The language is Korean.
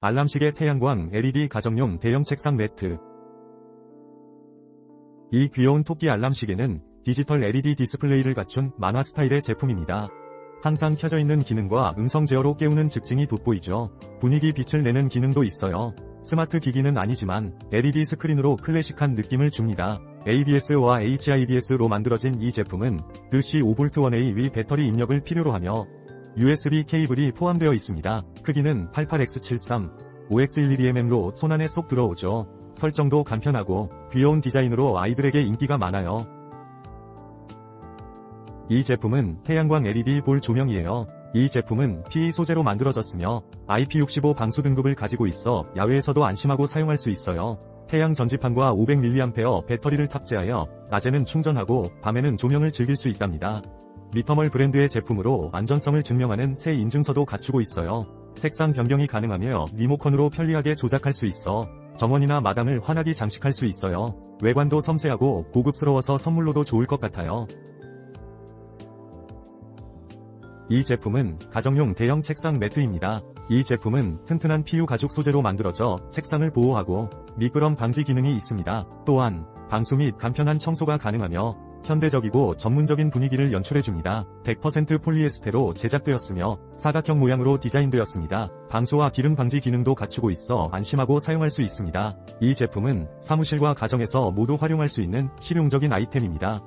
알람시계 태양광 LED 가정용 대형 책상 매트. 이 귀여운 토끼 알람시계는 디지털 LED 디스플레이를 갖춘 만화 스타일의 제품입니다. 항상 켜져 있는 기능과 음성 제어로 깨우는 특징이 돋보이죠. 분위기 빛을 내는 기능도 있어요. 스마트 기기는 아니지만 LED 스크린으로 클래식한 느낌을 줍니다. ABS와 HIBS로 만들어진 이 제품은 드시 5V1A 위 배터리 입력을 필요로 하며 USB 케이블이 포함되어 있습니다. 크기는 88X73, 5X112mm로 손안에 쏙 들어오죠. 설정도 간편하고 귀여운 디자인으로 아이들에게 인기가 많아요. 이 제품은 태양광 LED 볼 조명이에요. 이 제품은 PE 소재로 만들어졌으며 IP65 방수 등급을 가지고 있어 야외에서도 안심하고 사용할 수 있어요. 태양 전지판과 500mAh 배터리를 탑재하여 낮에는 충전하고 밤에는 조명을 즐길 수 있답니다. 미터멀 브랜드의 제품으로 안전성을 증명하는 새 인증서도 갖추고 있어요. 색상 변경이 가능하며 리모컨으로 편리하게 조작할 수 있어 정원이나 마당을 환하게 장식할 수 있어요. 외관도 섬세하고 고급스러워서 선물로도 좋을 것 같아요. 이 제품은 가정용 대형 책상 매트입니다. 이 제품은 튼튼한 PU 가죽 소재로 만들어져 책상을 보호하고 미끄럼 방지 기능이 있습니다. 또한 방수 및 간편한 청소가 가능하며 현대적이고 전문적인 분위기를 연출해줍니다. 100% 폴리에스테로 제작되었으며 사각형 모양으로 디자인되었습니다. 방수와 기름 방지 기능도 갖추고 있어 안심하고 사용할 수 있습니다. 이 제품은 사무실과 가정에서 모두 활용할 수 있는 실용적인 아이템입니다.